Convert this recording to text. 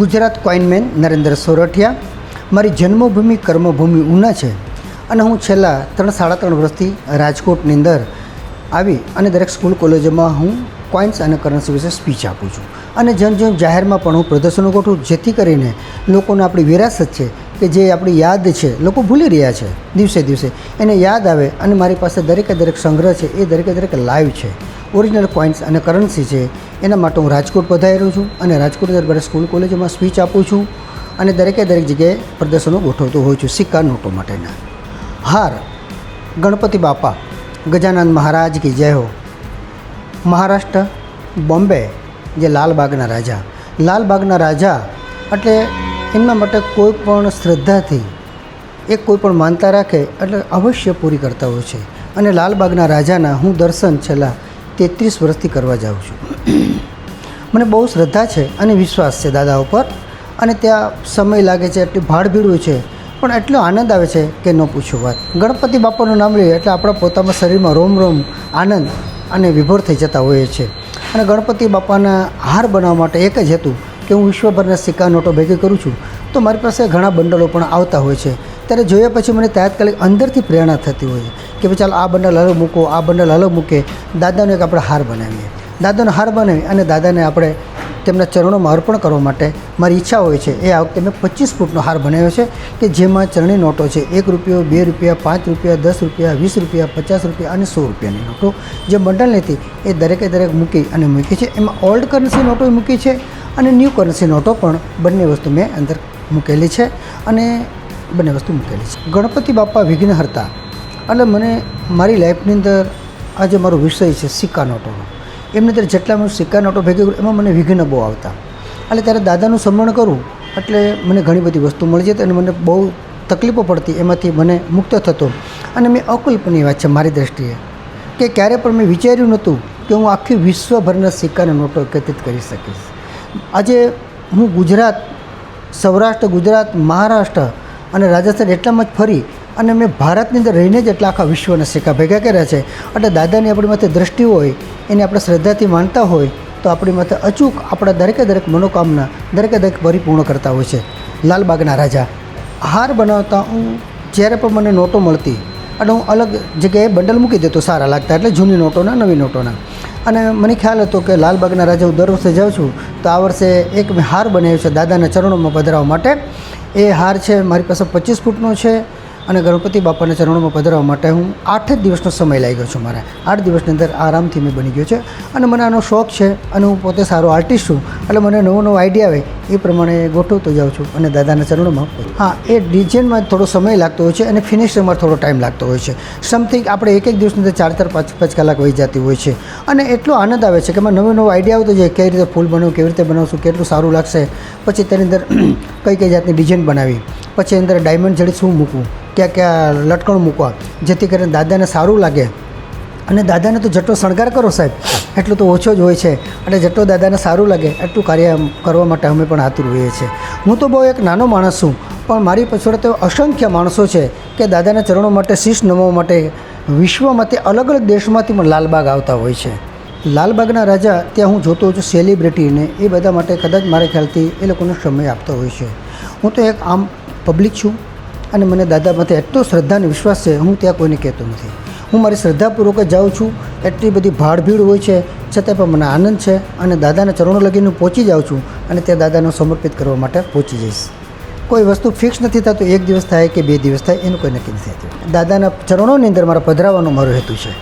ગુજરાત કોઇનમેન નરેન્દ્ર સોરઠિયા, મારી જન્મભૂમિ કર્મભૂમિ ઉના છે અને હું છેલ્લા ત્રણ સાડા ત્રણ વર્ષથી રાજકોટની અંદર આવી અને દરેક સ્કૂલ કોલેજોમાં હું કોઇન્સ અને કરન્સી વિશે સ્પીચ આપું છું. અને જન જન જાહેરમાં પણ હું પ્રદર્શનો ગોઠવું જેથી કરીને લોકોને આપણી વિરાસત છે કે જે આપણી યાદ છે, લોકો ભૂલી રહ્યા છે દિવસે દિવસે. એને યાદ આવે અને મારી પાસે દરેકે દરેક સંગ્રહ છે, એ દરેકે દરેક લાઈવ છે. ઓરિજિનલ કોઇન્સ અને કરન્સી છે. એના માટે હું રાજકોટ પધારેલો છું અને રાજકોટ દરબાર સ્કૂલ કોલેજોમાં સ્પીચ આપું છું અને દરેકે દરેક જગ્યાએ પ્રદર્શનો ગોઠવતો હોઉં છું સિક્કા નોટો માટેના. હાર, ગણપતિ બાપા, ગજાનંદ મહારાજ કી જય હો. મહારાષ્ટ્ર, બોમ્બે, જે લાલબાગના રાજા. લાલબાગના રાજા એટલે એમના માટે કોઈ પણ શ્રદ્ધાથી, એ કોઈ પણ માનતા રાખે એટલે અવશ્ય પૂરી કરતા હોય છે. અને લાલબાગના રાજાના હું દર્શન છેલ્લા તેત્રીસ વર્ષથી કરવા જાઉં છું. મને બહુ શ્રદ્ધા છે અને વિશ્વાસ છે દાદા ઉપર અને ત્યાં સમય લાગે છે, એટલી ભાડભીડ છે, પણ એટલો આનંદ આવે છે કે ન પૂછો વાત. ગણપતિ બાપાનું નામ લઈએ એટલે આપણા પોતાના શરીરમાં રોમ રોમ આનંદ અને વિભોર થઈ જતા હોઈએ છીએ. અને ગણપતિ બાપાના હાર બનાવવા માટે એક જ હેતુ કે હું વિશ્વભરના સિક્કા નોટો ભેગી કરું છું. તો મારી પાસે ઘણા બંડલો પણ આવતા હોય છે. ત્યારે જોયા પછી મને તાત્કાલિક અંદરથી પ્રેરણા થતી હોય કે ભાઈ ચાલો આ બંડલ અલગ મૂકો, આ બંડલ અલગ મૂકે, દાદાનો એક આપણે હાર બનાવીએ. દાદાનો હાર બનાવી અને દાદાને આપણે તેમના ચરણોમાં અર્પણ કરવા માટે મારી ઈચ્છા હોય છે. એ આ વખતે મેં પચીસ ફૂટનો હાર બનાવ્યો છે કે જેમાં ચરણી નોટો છે. એક રૂપિયો, બે રૂપિયા, પાંચ રૂપિયા, દસ રૂપિયા, વીસ રૂપિયા, પચાસ રૂપિયા અને સો રૂપિયાની નોટો. જે બંડલની હતી એ દરેકે દરેક મૂકી અને મૂકી છે. એમાં ઓલ્ડ કરન્સી નોટો મૂકી છે અને ન્યૂ કરન્સી નોટો પણ બંને વસ્તુ મેં અંદર મૂકેલી છે. અને બંને વસ્તુ મૂકેલી છે. ગણપતિ બાપા વિઘ્નહર્તા એટલે મને મારી લાઈફની અંદર આ જે મારો વિષય છે સિક્કા નોટોનો એમની અંદર જેટલા મેં સિક્કા નોટો ભેગી કરું, એમાં મને વિઘ્ન બહુ આવતા. એટલે ત્યારે દાદાનું સ્મરણ કરું, એટલે મને ઘણી બધી વસ્તુ મળી જતી અને મને બહુ તકલીફો પડતી, એમાંથી મને મુક્ત થતો. અને મેં અકલ્પનીય વાત છે મારી દ્રષ્ટિએ કે ક્યારે પણ મેં વિચાર્યું નહોતું કે હું આખી વિશ્વભરના સિક્કાના નોટો એકત્રિત કરી શકીશ. આજે હું ગુજરાત, સૌરાષ્ટ્ર, ગુજરાત, મહારાષ્ટ્ર અને રાજસ્થાન એટલામાં જ ફરી અને મેં ભારતની અંદર રહીને જ એટલા આખા વિશ્વના સિક્કા ભેગા કર્યા છે. એટલે દાદાની આપણી માથે દ્રષ્ટિ હોય, એને આપણે શ્રદ્ધાથી માનતા હોય, તો આપણી માથે અચૂક આપણા દરેકે દરેક મનોકામના દરેકે દરેક પરિપૂર્ણ કરતા હોય છે. લાલબાગના રાજા. હાર બનાવતા હું જ્યારે પણ મને નોટો મળતી અને હું અલગ જગ્યાએ બંડલ મૂકી દેતો સારા લાગતા, એટલે જૂની નોટોના, નવી નોટોના. અને મને ખ્યાલ હતો કે લાલબાગના રાજા હું દર વર્ષે જાઉં છું, તો આ વર્ષે એક મેં હાર બનાવ્યો છે દાદાના ચરણોમાં પધરાવવા માટે. એ હાર છે મારી પાસે પચીસ ફૂટનો છે. અને ગણપતિ બાપાના ચરણોમાં પધરાવવા માટે હું આઠ જ દિવસનો સમય લાગ્યો છું મારા. આઠ દિવસની અંદર આરામથી મેં બની ગયો છે અને મને આનો શોખ છે અને હું પોતે સારો આર્ટિસ્ટ છું. એટલે મને નવો નવો આઈડિયા આવે એ પ્રમાણે ગોઠવતો જાઉં છું અને દાદાના ચરણોમાં હા, એ ડિઝાઇનમાં થોડો સમય લાગતો હોય છે અને ફિનિશિંગમાં થોડો ટાઈમ લાગતો હોય છે. સમથિંગ આપણે એક એક દિવસની અંદર ચાર ચાર, પાંચ પાંચ કલાક વહી જતી હોય છે. અને એટલો આનંદ આવે છે કે મને નવો નવો આઈડિયા આવતો જાય કઈ રીતે ફૂલ બનાવું, કેવી રીતે બનાવશું, કેટલું સારું લાગશે. પછી તેની અંદર કઈ કઈ જાતની ડિઝાઇન બનાવી. પછી અંદર ડાયમંડ જડી શું મૂકવું? ક્યાં ક્યાં લટકણ મૂકવા. જેથી કરીને દાદાને સારું લાગે. અને દાદાને તો જેટલો શણગાર કરો સાહેબ, એટલું તો ઓછો જ હોય છે. અને જેટલો દાદાને સારું લાગે, એટલું કાર્ય કરવા માટે અમે પણ આતુર હોઈએ છીએ. હું તો બહુ એક નાનો માણસ છું, પણ મારી પાછળ તો અસંખ્ય માણસો છે કે દાદાના ચરણો માટે શીશ નમવા માટે, વિશ્વમાંથી અલગ અલગ દેશમાંથી પણ લાલબાગ આવતા હોય છે. લાલબાગના રાજા ત્યાં હું જોતો છું, સેલિબ્રિટીને. એ બધા માટે કદાચ મારા ખ્યાલથી એ લોકોનો સમય આપતો હોય છે. હું તો એક આમ પબ્લિક છું. અને મને દાદા માથે એટલો શ્રદ્ધા અને વિશ્વાસ છે, હું ત્યાં કોઈને કહેતો નથી. હું મારી શ્રદ્ધાપૂર્વક જ જાઉં છું. એટલી બધી ભાડભીડ હોય છે છતાં પણ મને આનંદ છે અને દાદાના ચરણો લગીને પહોંચી જાઉં છું અને ત્યાં દાદાને સમર્પિત કરવા માટે પહોંચી જઈશ. કોઈ વસ્તુ ફિક્સ નથી થતું એક દિવસ થાય કે બે દિવસ થાય, એનું કોઈ નક્કી નથી થતું. દાદાના ચરણોની અંદર મારા પધરાવાનો મારો હેતુ છે.